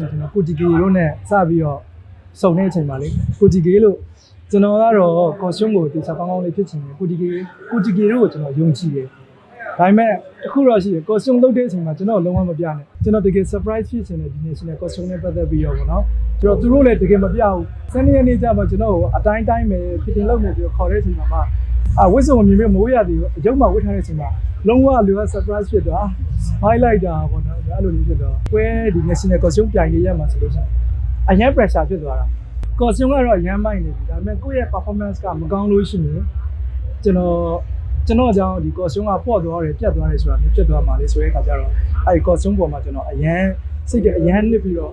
ရှိရင်ကျွန်တော်ကိုတီကေတို့နဲ့စပြီးတော့စုံတဲ့အချိန်ပါလေကိုတီကေလို့ကျွန်တော်ကတော့ costume ကိုတေချာကောင်းကောင်းလေးဖြစ်ချင်တယ်ကိုတီကေကိုတီကေတို့ကိုကျွန်တော်ယုံကြည်တယ်ဒါပေမဲ့တစ်ခုတော့ရှိတယ် costume လုပ်တဲ့အချိန်မှာကျွန်တော်လုံးဝမပြနဲ့ကျွန်တော်တကယ် surprise ဖြစ်ချင်တယ်ဒီနေ့ရှင်တဲ့ costume နဲ့ပတ်သက်ပြီးတော့ဗောနော်ကျွန်တော်သူတို့လည်းတကယ်မပြဘူးစနေနေ့ကျမှကျွန်တော်ကိုအတိုင်းတိုင်းပဲ fitting လုပ်နေပြီးတော့ခေါ်တဲ့အချိန်မှာမှအာဝစ်စုံမြင်ပြီးမိုးရသည်အယုံမှာဝစ်ထားတဲ့အချိန်မှာလုံးဝလူက surprise ဖြစ်သွား highlight တာပေါ့နော်အဲ့လိုလေးဖြစ်တော့ပွဲဒီ national costume ပြိုင်နေရမှာဆိုလို့ရှိရင်အရင် pressure ဖြစ်သွားတာ costume ကတော့အရင်မိုက်နေပြီဒါပေမဲ့ကိုယ့်ရဲ့ performance ကမကောင်းလို့ရှိရင်ကျွန်တော်ကျွန်တော်အကြောင်းဒီ costume ကပေါ့သွားတယ်ပြတ်သွားတယ်ဆိုတာမျိုးပြတ်သွားမှာလေဆိုတဲ့အခါကျတော့အဲ့ဒီ costume ပေါ်မှာကျွန်တော်အရင်စိတ်ကအရင်နစ်ပြီးတော့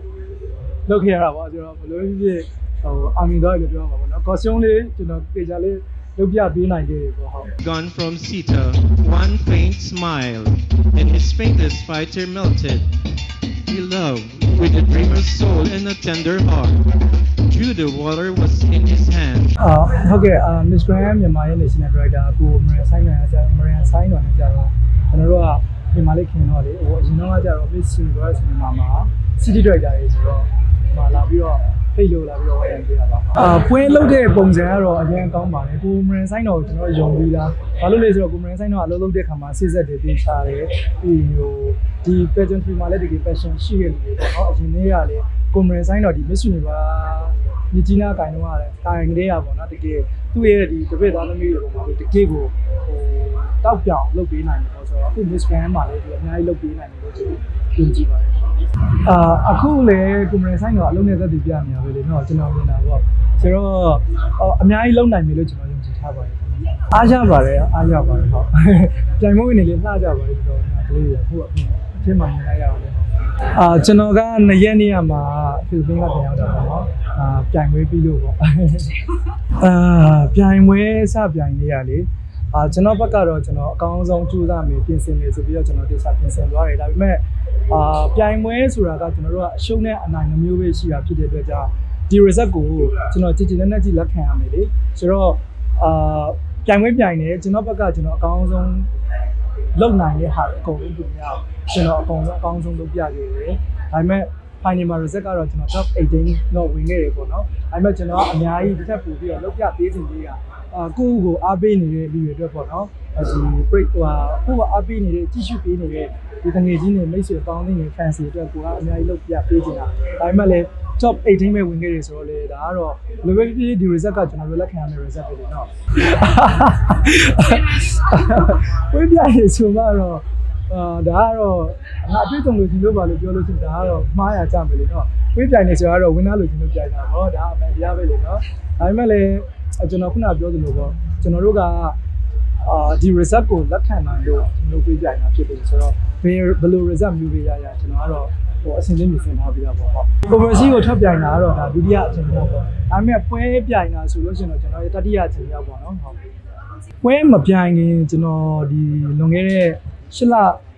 လုပ်ခဲ့ရတာပေါ့ကျွန်တော်ဘယ်လိုဖြစ်ဖြစ်ဟိုအာမီတော့လို့ပြောမှာပေါ့နော် costume လေးကျွန်တော်ပေချာလေး လုပ်ပြပေးနိုင်ခဲ့တယ်ပေါ့ဟုတ် Gone from Sita, one faint smile, and his faintest fighter melted. He loved with a dreamer's soul and a tender heart. Through the water was in his hand. အာဟုတ်ကဲ့အာ Miss Grand မြန်မာရဲ့ National Director ကိုမရန်ဆိုင်နယ်ကကြာမရန်ဆိုင်တော်နဲ့ကြာတော့ကျွန်တော်တို့ကမြန်မာလေးခင်တော့လေဟိုအရင်တော့ကကြာတော့ Miss Universe မြန်မာမှာ City Director ရေဆိုတော့ဒီမှာလာပြီးတော့ ဖိတ်လို့လာပြီးတော့ဝယ်ရပေးတာပါအာပွဲလုပ်တဲ့ပုံစံကတော့အရင်ကောင်းပါတယ်ကိုမရန်ဆိုင်တော်ကိုကျွန်တော်ယုံပြီးသားဘာလို့လဲဆိုတော့ကိုမရန်ဆိုင်တော်အလုပ်လုပ်တဲ့ခါမှာစစ်ဆက်တွေပေးချတယ်ပြီးဟိုဒီ pageantry မှာလည်းတကယ် passion ရှိတဲ့လူတွေပေါ့နော်အရင်နေ့ကလည်းကိုမရန်ဆိုင်တော်ဒီ Miss Universe မြကြီးနားကင်တော့ရတယ်ကင်ကလေးရပါတော့တကယ်သူ့ရဲ့ဒီတပည့်သားသမီးတွေပေါ်မှာတကယ်ကိုဟိုတောက်ပြောင်လုပ်ပေးနိုင်တယ်ပေါ့ဆိုတော့အခု Miss Grand မှာလည်းဒီအများကြီးလုပ်ပေးနိုင်တယ်လို့ကျွန်တော်ယုံကြည်ပါတယ် အာအခုလေကွန်မရန်ဆိုင်တော့အလုံးနဲ့သက်တည်ပြနေရပဲလေနော်ကျွန်တော်မြင်တာပေါ့ဆိုတော့အများကြီးလုပ်နိုင်ပြီလို့ကျွန်တော်ယုံကြည်ထားပါတယ်အားရပါတယ်အားရပါတယ်ဟုတ်ပြိုင်မဝင်နေလေလှကြပါတယ်ကျွန်တော်ကလေးရအခုအဖြစ်မှမြင်လိုက်ရအောင်လေအာကျွန်တော်က၂ရက်နေ့ကမှဖိလစ်ပင်းကပြန်ရောက်တာပေါ့နော်အာပြိုင်ပွဲပြီးလို့ပေါ့အာပြိုင်ပွဲစပြိုင်လေးရလေအာကျွန်တော်ဘက်ကတော့ကျွန်တော်အကောင်းဆုံးကြိုးစားမယ်ပြင်ဆင်မယ်ဆိုပြီးတော့ကျွန်တော်တိကျပြင်ဆင်သွားတယ်ဒါပေမဲ့ အာပြိုင်ပွဲဆိုတာကကျွန်တော်တို့ကအရှုံးနဲ့အနိုင်နှမျိုးပဲရှိတာဖြစ်တဲ့အတွက်ကြောင့်ဒီ result ကိုကျွန်တော်ကြည်ကြည်နဲ့နဲ့ကြည့်လက်ခံရမယ်လေဆိုတော့အာပြိုင်ပွဲပြိုင်နေကျွန်တော်ဘက်ကကျွန်တော်အကောင်းဆုံးလုံနိုင်တဲ့ဟာအကုန်လုံးပြရအောင်ကျွန်တော်အကုန်လုံးအကောင်းဆုံးလုပ်ပြခဲ့တယ်။ဒါပေမဲ့ final မှာ result ကတော့ကျွန်တော် top 18တော့ဝင်ခဲ့တယ်ပေါ့နော်။ဒါပေမဲ့ကျွန်တော်ကအများကြီးတစ်ထပ်ပို့ပြီးတော့လုပ်ပြပေးခြင်းလေးကအာကိုယ့်ကိုအားပေးနေတဲ့လူတွေအတွက်ပေါ့နော်။ ဒီ break ဟိုကိုယ့်ကအားပေးနေတဲ့ကြည့်ရှုပေးနေတဲ့ဒီတငယ်ချင်းတွေမိတ်ဆွေပေါင်းနေတဲ့ fans တွေအတွက်ကိုကအများကြီးလုပ်ပြပေးခြင်းတာ။ဒါပေမဲ့လည်း top 18ပဲဝင်ခဲ့တယ်ဆိုတော့လေဒါကတော့လိုပဲဖြစ်ဖြစ်ဒီ result ကကျွန်တော်တို့လက်ခံရမယ့် result ပဲလေနော်ဝိပြရေဆိုမှတော့အာဒါကတော့ငါအတွေ့အကြုံလို့ဒီလိုပါလို့ပြောလို့ရှိရင်ဒါကတော့မှားရကြမယ်လေနော်ဝိပြိုင်နေဆိုတော့ဝင်းသားလို့ဒီလိုပြိုင်တာပေါ့ဒါအမှန်တရားပဲလေနော်ဒါပေမဲ့လည်းကျွန်တော်ခုနပြောသလိုပေါ့ကျွန်တော်တို့က အာဒီ result ကိုလက်ခံနိုင်လို့ကျွန်တော်ပြေးပြိုင်တာဖြစ်တယ်ဆိုတော့ဘယ်ဘယ်လို result မျိုးတွေရရကျွန်တော်ကတော့ဟိုအစဉ်ချင်းမြင်စင်ထားပြီးတော့ပေါ့ဟုတ် conversi ကိုထပ်ပြိုင်တာကတော့ဒါဒုတိယအချိန်ပေါ့ပေါ့ဒါပေမဲ့ပွဲပြိုင်တာဆိုလို့ရှိရင်တော့ကျွန်တော်ရဲ့တတိယအချိန်ရောက်ပေါ့နော်ဟုတ်ပွဲမပြိုင်ခင်ကျွန်တော်ဒီလွန်ခဲ့တဲ့8လ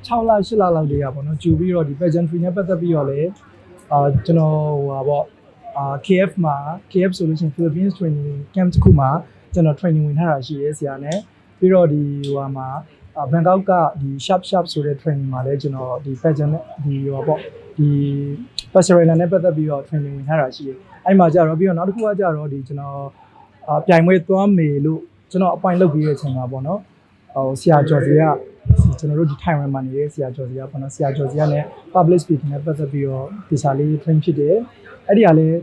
6လ8လလောက်တည်းရပေါ့နော်ကြူပြီးတော့ဒီ pageantry နဲ့ပတ်သက်ပြီးတော့လေအာကျွန်တော်ဟိုပါပေါ့အာ KF မှာ KF ဆိုလို့ရှိရင် Philippines Training Camp တစ်ခုမှာကျွန်တော် training ဝင်ထားတာရှိရဲဆရာနဲ့ ပြီးတော့ဒီဟိုဟာမှာဘန်ကောက်ကဒီ sharp sharp ဆိုတဲ့ training မှာလည်းကျွန်တော်ဒီ pageant နဲ့ဒီဟိုပါပေါ့ဒီ passerella နဲ့ပတ်သက်ပြီးတော့ training ဝင်ထားတာရှိတယ်အဲ့မှာကြတော့ပြီးတော့နောက်တစ်ခုကကြတော့ဒီကျွန်တော်အာပြိုင်ပွဲသွားမေလို့ကျွန်တော် appoint လုပ်ပြီးတဲ့အချိန်မှာပေါ့နော်ဟိုဆရာကျော်စီကကျွန်တော်တို့ဒီ Thailand မှာနေတဲ့ဆရာကျော်စီကပေါ့နော်ဆရာကျော်စီကလည်း public speaking နဲ့ပတ်သက်ပြီးတော့ဒီစာလေး train ဖြစ်တယ်အဲ့ဒီကလည်း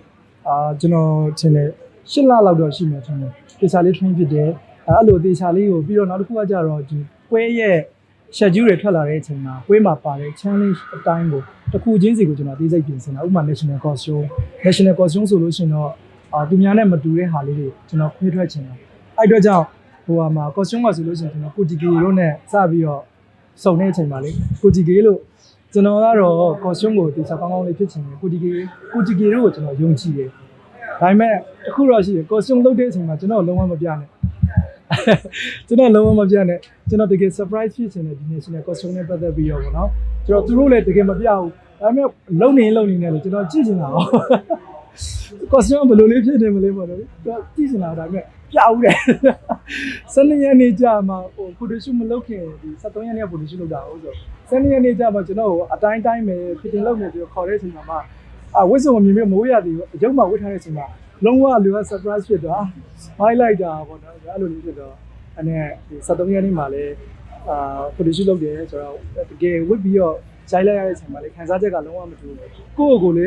အာကျွန်တော်ထင်တယ်၈လလောက်တော့ရှိမယ်ထင်တယ်ဒီစာလေး train ဖြစ်တယ် အဲ့လိုဒီစာလေးကိုပြီးတော့နောက်တစ်ခုကကြတော့ဒီပွဲရဲ့ schedule တွေထွက်လာတဲ့အချိန်မှာပွဲမှာပါတဲ့ challenge အတိုင်းကိုတစ်ခုချင်းစီကိုကျွန်တော်သိစိတ်ပြင်ဆင်တာဥပမာ national costume national costume ဆိုလို့ရှိရင်တော့အာသူများနဲ့မတူတဲ့ဟာလေးတွေကျွန်တော်ခွဲထွက်ချင်တယ်အဲ့အတွက်ကြောင့်ဟိုဟာမှာ costume မှာဆိုလို့ရှိရင်ကျွန်တော်ကိုတီကေတို့နဲ့စပြီးတော့စုံတဲ့အချိန်ပါလေကိုတီကေလို့ကျွန်တော်ကတော့ costume ကိုတေချာကောင်းကောင်းလေးဖြစ်ချင်တယ်ကိုတီကေကိုတီကေတို့ကိုကျွန်တော်ယုံကြည်တယ်ဒါပေမဲ့အခုတော့ရှိတယ် costume လုပ်တဲ့အချိန်မှာကျွန်တော်လုံးဝမပြနဲ့ ကျွန်တော်လုံးဝမပြနဲ့ကျွန်တော်တကယ် surprise ဖြစ်ချင်တယ်ဒီနေ့ရှင်တဲ့ costume နဲ့ပတ်သက်ပြီးတော့ဗောနော်ကျွန်တော်သူတို့လည်းတကယ်မပြဘူးဒါပေမဲ့လုံနေလုံနေနဲ့လေကျွန်တော်ကြည့်ချင်တာဟော costume ဘယ်လိုလေးဖြစ်နေမလဲပေါ့နော်သူကြည့်ချင်တာဒါပေမဲ့ပြဦးတယ်12ရက်နေ့ကြာမှဟို photo shoot မလုပ်ခင်ဒီ73ရက်နေ့က photo shoot လုပ်တာဟုတ်ဆို12ရက်နေ့ကြာမှကျွန်တော်ဟိုအတိုင်းတိုင်းပဲ fitting လုပ်နေပြီးခေါ်တဲ့အချိန်မှာမှအာဝစ်စုံမမြင်ပြီးမဝေးရသေးဘူးအကျုံးမှာဝတ်ထားတဲ့အချိန်မှာ လုံးဝလူက surprise ဖြစ်သွားမိုင်းလိုက်တာပေါ့နော်အဲ့လိုလေးဖြစ်တော့အနေဒီ73ရက်နေ့မှာလည်းအာ production လုပ်တယ်ဆိုတော့တကယ်ဝတ်ပြီးတော့ရိုက်လိုက်ရတဲ့အချိန်မှာလေခံစားချက်ကလုံးဝမတူဘူးကိုယ့်ကိုယ်ကိုလေ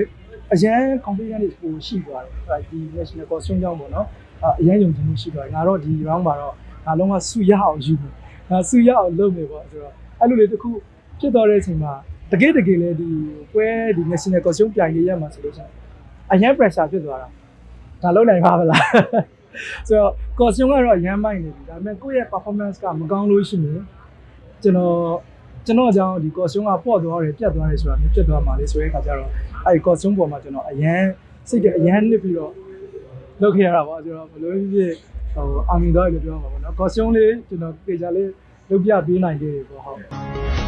အရန် confidence တွေပိုရှိသွားတယ်အဲ့ဒီ national costume ကြောင့်ပေါ့နော်အာအရန်ယုံကြည်မှုရှိသွားတယ်ငါတော့ဒီ round မှာတော့ငါလုံးဝစုရအောင်ယူမယ်ငါစုရအောင်လုပ်မယ်ပေါ့ဆိုတော့အဲ့လိုလေတစ်ခုဖြစ်သွားတဲ့အချိန်မှာတကယ်တကယ်လေဒီပွဲဒီ national costume ပြိုင်နေရမှာဆိုလို့ရှိရင်အရန် pressure ဖြစ်သွားတာ ဒါလုံးနိုင်ပါမလားဆိုတော့ costume ကတော့အရန်မိုက်နေပြီဒါပေမဲ့ကိုယ့်ရဲ့ performance ကမကောင်းလို့ရှိရင်ကျွန်တော်ကျွန်တော်အကြောင်းဒီ costume ကပေါ့သွားတယ်ပြတ်သွားတယ်ဆိုတာမျိုးပြတ်သွားမှာလေဆိုတဲ့အခါကျတော့အဲ့ဒီ costume ပေါ်မှာကျွန်တော်အရန်စိတ်ကအရန်နစ်ပြီးတော့လုပ်ခဲ့ရတာပေါ့ဆိုတော့ဘယ်လိုဖြစ်ဖြစ်ဟိုအောင်မြင်သွားတယ်လို့ပြောမှာပေါ့နော် costume လေးကျွန်တော်ပေချာလေးလုပ်ပြပေးနိုင်ခဲ့တယ်ပေါ့ဟုတ်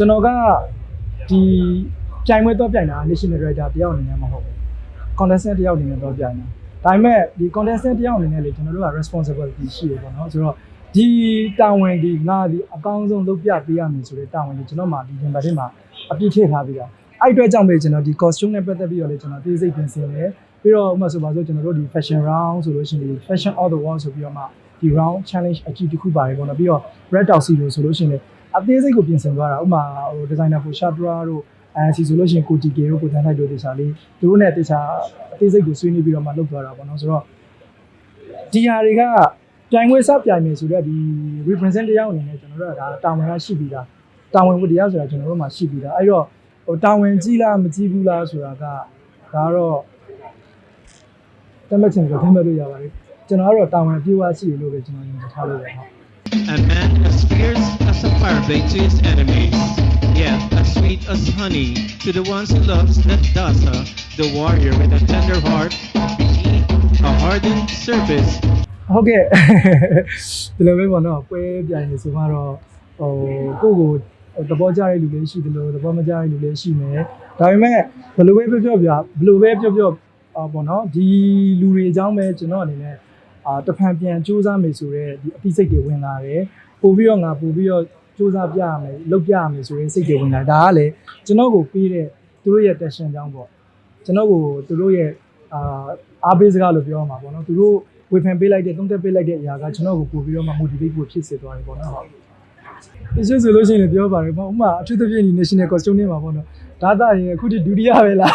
ကျွန်တော်ကဒီပြိုင်ပွဲတော့ပြိုင်တာ national director တယောက်အနေနဲ့မဟုတ်ဘူး contestant တယောက်အနေနဲ့တော့ပြိုင်တာဒါပေမဲ့ဒီ contestant တယောက်အနေနဲ့လေကျွန်တော်တို့က responsibility ရှိတယ်ပေါ့နော်ဆိုတော့ဒီတာဝန်ဒီငါဒီအကောင်းဆုံးလုပ်ပြပေးရမယ်ဆိုတဲ့တာဝန်ကြီးကျွန်တော်မှဒီရင်ပတ်ထဲမှာအပြည့်ထည့်ထားပြီးတာအဲ့အတွက်ကြောင့်ပဲကျွန်တော်ဒီ costume နဲ့ပတ်သက်ပြီးတော့လေကျွန်တော်သိစိတ်ပြင်ဆင်တယ်ပြီးတော့ဥပမာဆိုပါဆိုကျွန်တော်တို့ဒီ fashion round ဆိုလို့ရှိရင်ဒီ fashion all the world ဆိုပြီးတော့မှဒီ round challenge အကြီးတစ်ခုပါတယ်ပေါ့နော်ပြီးတော့ red dot zero ဆိုလို့ရှိရင်လေ အသေးစိတ်ကိုပြင်ဆင်သွားတာဥပမာဟို designer for Shadra တို့အဲစီဆိုလို့ရှိရင်ကို TK တို့ကိုတန်းထိုက်တို့တေချာလေးသူတို့နဲ့တေချာအသေးစိတ်ကိုဆွေးနွေးပြီးတော့မှလုပ်သွားတာပေါ့နော်ဆိုတော့ဒီဟာတွေကပြိုင်ပွဲစပြိုင်မယ်ဆိုတော့ဒီ represent တရားအနေနဲ့ကျွန်တော်တို့ကဒါတာဝန်ကရှိပြီးသားတာဝန်ဝတ္တရားဆိုတာကျွန်တော်တို့မှာရှိပြီးသားအဲ့တော့ဟိုတာဝန်ကြီးလားမကြီးဘူးလားဆိုတာကဒါကတော့တမက်ချင်ကိုတမက်လို့ရပါတယ်ကျွန်တော်ကတော့တာဝန်အပြည့်အဝရှိရလို့ပဲကျွန်တော်ယုံကြည်ထားလို့ရဟုတ် A man as fierce as a fireblade to his enemies, yet as sweet as honey to the ones he loves. That Dasa, the warrior with a tender heart, beneath a hardened surface, ဟုတ်ကဲ့ဒီလိုပဲပေါ့နော်ပွဲပြိုင်နေဆိုမှတော့ဟိုကိုယ့်ကိုသဘောကျတဲ့လူလေးရှိတယ်လို့သဘောမကျတဲ့လူလေးရှိမယ်ဒါပေမဲ့ဘယ်လိုပဲပြောပြောပြဘယ်လိုပဲပြောပြောအာပေါ့နော်ဒီလူတွေအကြောင်းပဲကျွန်တော်အနေနဲ့ အာတဖန်ပြန်စူးစမ်းမယ်ဆိုတော့ဒီအသိစိတ်တွေဝင်လာတယ်ပို့ပြီးတော့ငါပို့ပြီးတော့စူးစမ်းပြရမယ်လုပ်ပြရမယ်ဆိုတဲ့စိတ်တွေဝင်လာဒါကလေကျွန်တော်ကိုပြီးတဲ့သူတို့ရဲ့ passion အကြောင်းပေါ့ကျွန်တော်ကိုသူတို့ရဲ့အာအားပေးစကားလို့ပြောရမှာပေါ့နော်သူတို့ဝေဖန်ပေးလိုက်တဲ့သုံးသက်ပေးလိုက်တဲ့အရာကကျွန်တော်ကိုပို့ပြီးတော့မှ motivate ဖို့ဖြစ်စေသွားတယ်ပေါ့နော်ဟုတ်ဒီဆိုဆိုလို့ရှိရင်လည်းပြောပါတယ်ပေါ့ဥပမာအထူးသဖြင့်ဒီ national costume တွေမှာပေါ့နော်ဒါသာရင်အခုဒီဒုတိယပဲလား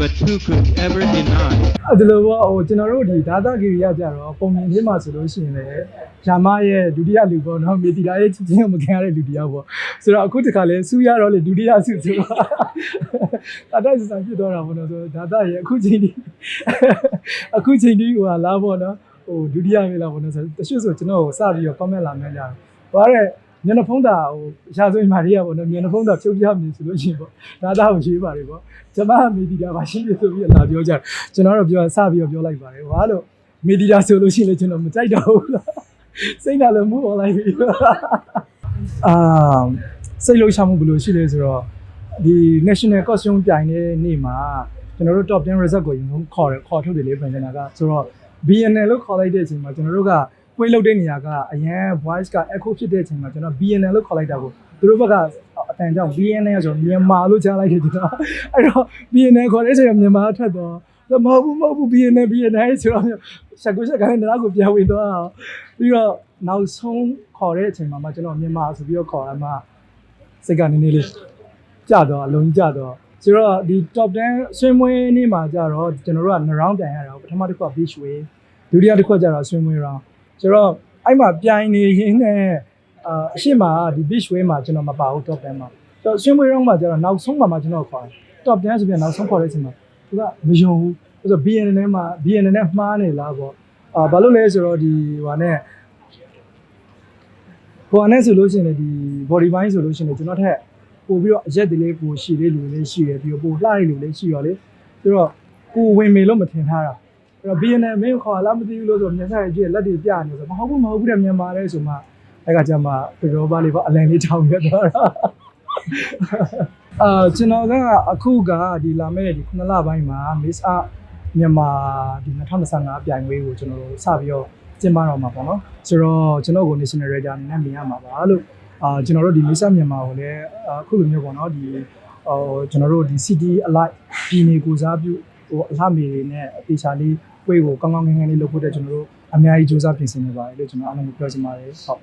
but who could ever deny အဲ့ဒါလို့ပေါ့ဟိုကျွန်တော်တို့ဒီဒါသာဂီရီရကြတော့ပုံမြင်လေးမှာဆိုလို့ရှိရင်လည်းဂျာမရဲ့ဒုတိယလူပေါ့နော်မေတီလာရဲ့ချင်းချင်းကိုမခံရတဲ့လူတယောက်ပေါ့ဆိုတော့အခုတခါလဲစူးရတော့လေဒုတိယဆူဆိုတော့ဒါတိုက်စစဖြစ်သွားတာပေါ့နော်ဆိုတော့ဒါသာရဲ့အခုချိန်ဒီအခုချိန်ဒီဟိုဟာလာပေါ့နော်ဟိုဒုတိယပဲလာပေါ့နော်ဆိုတော့တချို့ဆိုကျွန်တော်ကိုစပြီးတော့ comment လာမှန်းကြတယ်ဘာ လဲညနေဖုံးတာဟိုရှာဆိုရင်မာရီယာပေါ့နော်ညနေဖုံးတာဖြုတ်ပြမြင်ဆိုလို့ရှိရင်ပေါ့ဒါသာကိုရေးပါတယ်ပေါ့ကျမမေတီတာပါရှင်းပြဆိုပြီးလာပြောကြတယ်ကျွန်တော်တော့ပြောစပြီးတော့ပြောလိုက်ပါတယ်ဘာလို့မေတီတာဆိုလို့ရှိရင်လည်းကျွန်တော်မကြိုက်တော့ဘူးလားစိတ်နာလည်းမူအောင်လိုက်ပြီအာစိတ်လှုပ်ရှားမှုဘယ်လိုရှိလဲဆိုတော့ဒီ national costume ပြိုင်တဲ့နေ့မှာကျွန်တော်တို့ top 10 result ကိုရင်ဆုံးခေါ်တယ်ခေါ်ထုတ်တယ်လေပြန်နေတာကဆိုတော့ BNL လို့ခေါ်လိုက်တဲ့အချိန်မှာကျွန်တော်တို့က ပွေးလုတ်တဲ့နေရာကအရန် voice က echo ဖြစ်တဲ့အချိန်မှာကျွန်တော် BNL လို့ခေါ်လိုက်တာကိုသူတို့ဘက်ကအတန်ကြောင့် BNL ဆိုတော့မြန်မာလို့ကြားလိုက်တယ်ကျွန်တော်အဲ့တော့ BNL ခေါ်တဲ့အချိန်ကမြန်မာထက်တော့မဟုတ်ဘူးမဟုတ်ဘူး BNL BNL ဆိုတော့ချက်ကိုချက်ကိုင်းနားကိုပြန်ဝင်သွားအောင်ပြီးတော့နောက်ဆုံးခေါ်တဲ့အချိန်မှာမှကျွန်တော်မြန်မာဆိုပြီးတော့ခေါ်ရမှာစိတ်ကနည်းနည်းလေးကြတော့အလုံးကြီးကြတော့ဆိုတော့ဒီ top 10ဆွေးမွေးနေ့မှာကြတော့ကျွန်တော်တို့က2 round ပြန်ရတာပထမတစ်ခုက beach way ဒုတိယတစ်ခုကကြတော့ဆွေးမွေး round ဆိုတော့အဲ့မှာပြိုင်နေရင်းနဲ့အာအရှိမဒီ beach way မှာကျွန်တော်မပါဘူး top 10မှာဆိုတော့ဆွေးမွေး round မှာကျတော့နောက်ဆုံးမှာမှကျွန်တော်ခေါ်တယ် top 10ဆိုပြီးနောက်ဆုံးခေါ်တဲ့အချိန်မှာသူကမယုံဘူးဆိုတော့ BNN နဲ့မှာ BNN နဲ့မှားနေလားပေါ့အာဘာလို့လဲဆိုတော့ဒီဟိုနဲ့ဟိုနဲ့ဆိုလို့ရှိရင်ဒီ body mind ဆိုလို့ရှိရင်ကျွန်တော်ထက်ပို့ပြီးတော့အရက်တွေလေးပိုရှိတဲ့လူလေးရှိတယ်ပြီးတော့ပို့လှတဲ့လူလေးရှိရောလေဆိုတော့ကိုဝင်မေလို့မထင်ထားတာ အဲ့တော့ BNN မင်းခေါ်လာမသိဘူးလို့ဆိုမျက်ဆိုင်ကြည့်လက်တွေပြနေဆိုမဟုတ်ဘူးမဟုတ်ဘူးတဲ့မြန်မာလဲဆိုမှအဲ့ကကြမှာပြောပါလေးပေါ့အလန်လေးထောင်ရတော့အာကျွန်တော်ကအခုကဒီလာမဲ့ဒီ9လပိုင်းမှာ Miss Art မြန်မာဒီ2025ပြိုင်ပွဲကိုကျွန်တော်တို့စပြီးတော့ကျင်းပတော့မှာပေါ့နော်ဆိုတော့ကျွန်တော်ကို National Radar အနေနဲ့မြင်ရမှာပါလို့အာကျွန်တော်တို့ဒီ Miss Art မြန်မာကိုလည်းအခုလိုမျိုးပေါ့နော်ဒီဟိုကျွန်တော်တို့ဒီ City Alike ပြည်နယ်ကိုစားပြု ဟိုအလှမေတွေနဲ့အသေးချာလေးပွဲကိုကောင်းကောင်းငန်းငန်းလေးလုပ်ဖို့အတွက်ကျွန်တော်တို့အများကြီးစူးစမ်းပြင်ဆင်နေပါတယ်လို့ကျွန်တော်အားလုံးကိုပြောချင်ပါတယ်ဟုတ်